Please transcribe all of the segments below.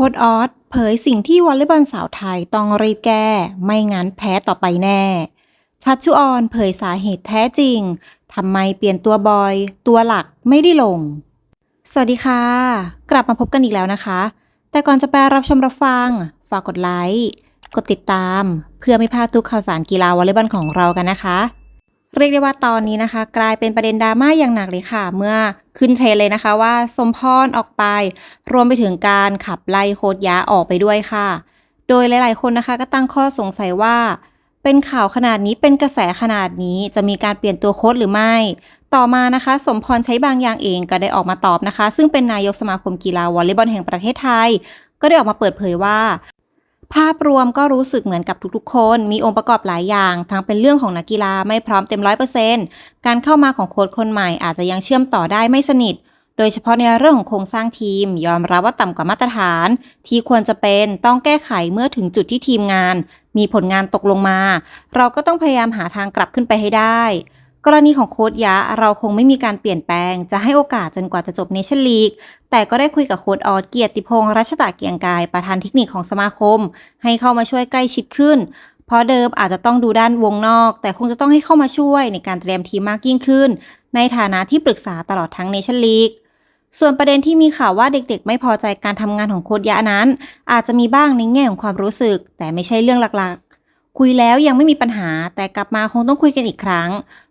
ค้ดออสเผยสิ่งที่วอลเลย์บอลสาวไทยต้องรีบแก้ ไม่งั้นแพ้ต่อไปแน่ ชัดชุออนเผยสาเหตุแท้จริงทำไมเปลี่ยนตัวบอย ตัวหลักไม่ได้ลง สวัสดีค่ะ กลับมาพบกันอีกแล้วนะคะ แต่ก่อนจะไปรับชมรับฟัง ฝากกดไลค์ กดติดตาม เพื่อไม่พลาดทุกข่าวสารกีฬาวอลเลย์บอลของเรากันนะคะ เรียกได้ว่าตอนนี้นะคะ กลายเป็นประเด็นดราม่าอย่างหนักเลยค่ะ เมื่อขึ้นเทรนเลยนะคะว่าสมพรออกไป รวมไปถึงการขับไล่โคดยะออกไปด้วยค่ะ โดยหลาย ๆ คนนะคะก็ตั้งข้อสงสัยว่า เป็นข่าวขนาดนี้เป็นกระแสขนาดนี้จะมีการเปลี่ยนตัวโค้ดหรือไม่ ต่อมานะคะ สมพรใช้บางอย่างเองก็ได้ออกมาตอบนะคะ ซึ่งเป็นนายกสมาคมกีฬาวอลเลย์บอลแห่งประเทศไทย ก็ได้ออกมาเปิดเผยว่า ภาพรวมก็รู้สึกเหมือนกับทุกๆ คน มีองค์ประกอบหลายอย่าง ทั้งเป็นเรื่องของนักกีฬาไม่พร้อมเต็มร้อยเปอร์เซนต์การเข้ามาของโค้ชคนใหม่อาจจะยังเชื่อมต่อได้ไม่สนิท โดยเฉพาะในเรื่องของโครงสร้างทีม ยอมรับว่าต่ำกว่ามาตรฐาน ที่ควรจะเป็นต้องแก้ไขเมื่อถึงจุดที่ทีมงาน มีผลงานตกลงมา เราก็ต้องพยายามหาทางกลับขึ้นไปให้ได้ กรณีของโค้ชยะเราคงไม่มีการเปลี่ยนแปลง จะให้โอกาสจนกว่าจะจบเนชั่นลีก แต่ก็ได้คุยกับโค้ดออสเกียรติพงษ์รัชตะเกียงกายประธานเทคนิคของสมาคม ให้เข้ามาช่วยใกล้ชิดขึ้น เพราะเดิมอาจจะต้องดูด้านวงนอก แต่คงจะต้องให้เข้ามาช่วยในการเตรียมทีมมากยิ่งขึ้น ในฐานะที่ปรึกษาตลอดทั้งเนชั่นลีกส่วนประเด็นที่มีข่าวว่าเด็กๆ ไม่พอใจการทำงานของโค้ดยะนั้น อาจจะมีบ้างในแง่ของความรู้สึก แต่ไม่ใช่เรื่องหลัก คุยแล้วยังไม่มีปัญหา แต่กลับมาคงต้องคุยกันอีกครั้ง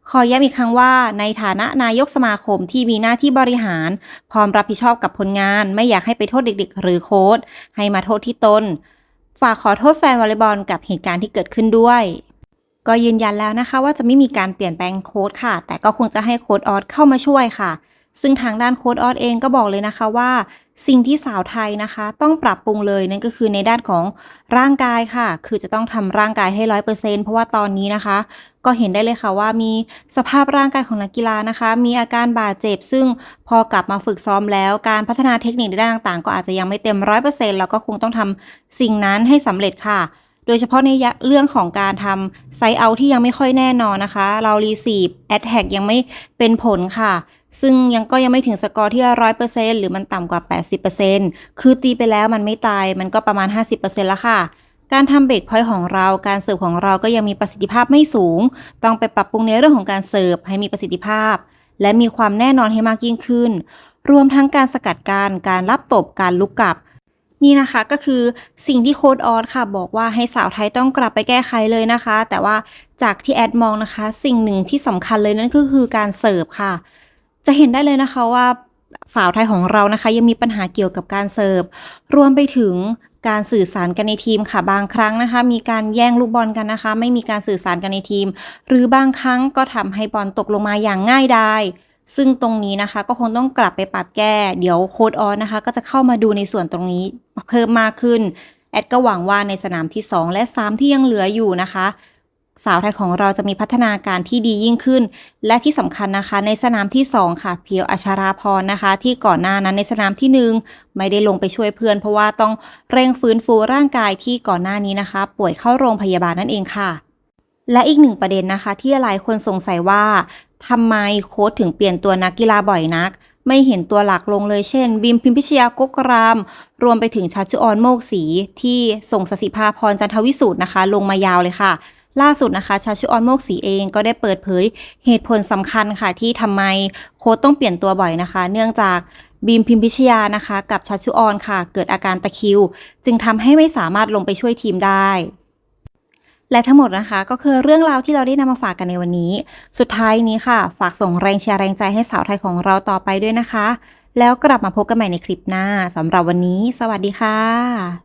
ขอย้ำอีกครั้งว่า ในฐานะนายกสมาคมที่มีหน้าที่บริหาร พร้อมรับผิดชอบกับผลงาน ไม่อยากให้ไปโทษเด็กๆ หรือโค้ชให้มาโทษที่ตน ฝากขอโทษแฟนวอลเลย์บอลกับเหตุการณ์ที่เกิดขึ้นด้วย ก็ยืนยันแล้วนะคะว่าจะไม่มีการเปลี่ยนแปลงโค้ดค่ะ แต่ก็คงจะให้โค้ดออสเข้ามาช่วยค่ะ ซึ่งทางด้านโค้ดออสเองก็บอกเลยนะคะว่า สิ่งที่สาวไทยนะคะ ต้องปรับปรุงเลยนั่นก็คือในด้านของร่างกายค่ะ คือจะต้องทำร่างกายให้ร้อยเปอร์เซ็นเพราะว่าตอนนี้นะคะ ก็เห็นได้เลยค่ะว่ามีสภาพร่างกายของนักกีฬานะคะ มีอาการบาดเจ็บ ซึ่งพอกลับมาฝึกซ้อมแล้ว การพัฒนาเทคนิคในด้านต่างๆ ก็อาจจะยังไม่เต็มร้อยเปอร์เซ็นต์แล้วก็คงต้องทำสิ่งนั้นให้สำเร็จค่ะโดยเฉพาะในเรื่องของการทำไซต์เอาที่ยังไม่ค่อยแน่นอนนะคะ เรารีซีฟแอดแท็กยังไม่เป็นผลค่ะ ซึ่งยังก็ยังไม่ถึงสกอร์ที่ร้อยเปอร์เซ็นหรือมันต่ำกว่า 80%คือตีไปแล้วมันไม่ตาย มันก็ประมาณ 50%แล้วค่ะ การทำเบรกพอยต์ของเราการเสิร์ฟของเราก็ยังมีประสิทธิภาพไม่สูง ต้องไปปรับปรุงในเรื่องของการเสิร์ฟให้มีประสิทธิภาพ และมีความแน่นอนให้มากยิ่งขึ้น รวมทั้งการสกัดการการรับตบการลุกกลับนี่นะคะก็คือสิ่งที่โค้ดออสค่ะ บอกว่าให้สาวไทยต้องกลับไปแก้ไขเลยนะคะ แต่ว่าจากที่แอดมองนะคะ สิ่งหนึ่งที่สำคัญเลยนั่นก็คือการเสิร์ฟค่ะ จะเห็นได้เลยนะคะว่าสาวไทยของเรานะคะยังมีปัญหาเกี่ยวกับการเสิร์ฟ รวมไปถึงการสื่อสารกันในทีมค่ะบางครั้งนะคะ มีการแย่งลูกบอลกันนะคะ ไม่มีการสื่อสารกันในทีม หรือบางครั้งก็ทำให้บอลตกลงมาอย่างง่ายดายซึ่งตรงนี้นะคะก็คงต้องกลับไปปรับแก้ เดี๋ยวโค้ดออนนะคะ ก็จะเข้ามาดูในส่วนตรงนี้เพิ่มมากขึ้น แอดก็หวังว่าในสนามที่ 2 และ 3 ที่ยังเหลืออยู่นะคะ สาวไทยของเราจะมีพัฒนาการที่ดียิ่งขึ้น และที่สำคัญนะคะ ในสนามที่ 2 ค่ะ เพียวอัชราพรนะคะ ที่ก่อนหน้านั้นในสนามที่ 1 ไม่ได้ลงไปช่วยเพื่อน เพราะว่าต้องเร่งฟื้นฟูร่างกายที่ก่อนหน้านี้นะคะ ป่วยเข้าโรงพยาบาลนั่นเองค่ะ และอีกหนึ่งประเด็นนะคะ ที่หลายคนสงสัยว่าทำไมโค้ชถึงเปลี่ยนตัวนักกีฬาบ่อยนัก ไม่เห็นตัวหลักลงเลยเช่น บิมพิมพิชยากกราม รวมไปถึงชัชชุออนโมกศีที่ส่งสสิภาพรจันทวิสูตรนะคะ ลงมายาวเลยค่ะ ล่าสุดนะคะชัชชุออนโมกศีเองก็ได้เปิดเผยเหตุผลสำคัญค่ะที่ทำไมโค้ชต้องเปลี่ยนตัวบ่อยนะคะ เนื่องจากบีมพิมพิชยานะคะ กับชัชชุออนค่ะ เกิดอาการตะคิว จึงทำให้ไม่สามารถลงไปช่วยทีมได้และทั้งหมดนะคะก็คือเรื่องราวที่เราได้นำมาฝากกันในวันนี้ สุดท้ายนี้ค่ะ ฝากส่งแรงเชียร์แรงใจให้สาวไทยของเราต่อไปด้วยนะคะ แล้วกลับมาพบกันใหม่ในคลิปหน้าสำหรับวันนี้ สวัสดีค่ะ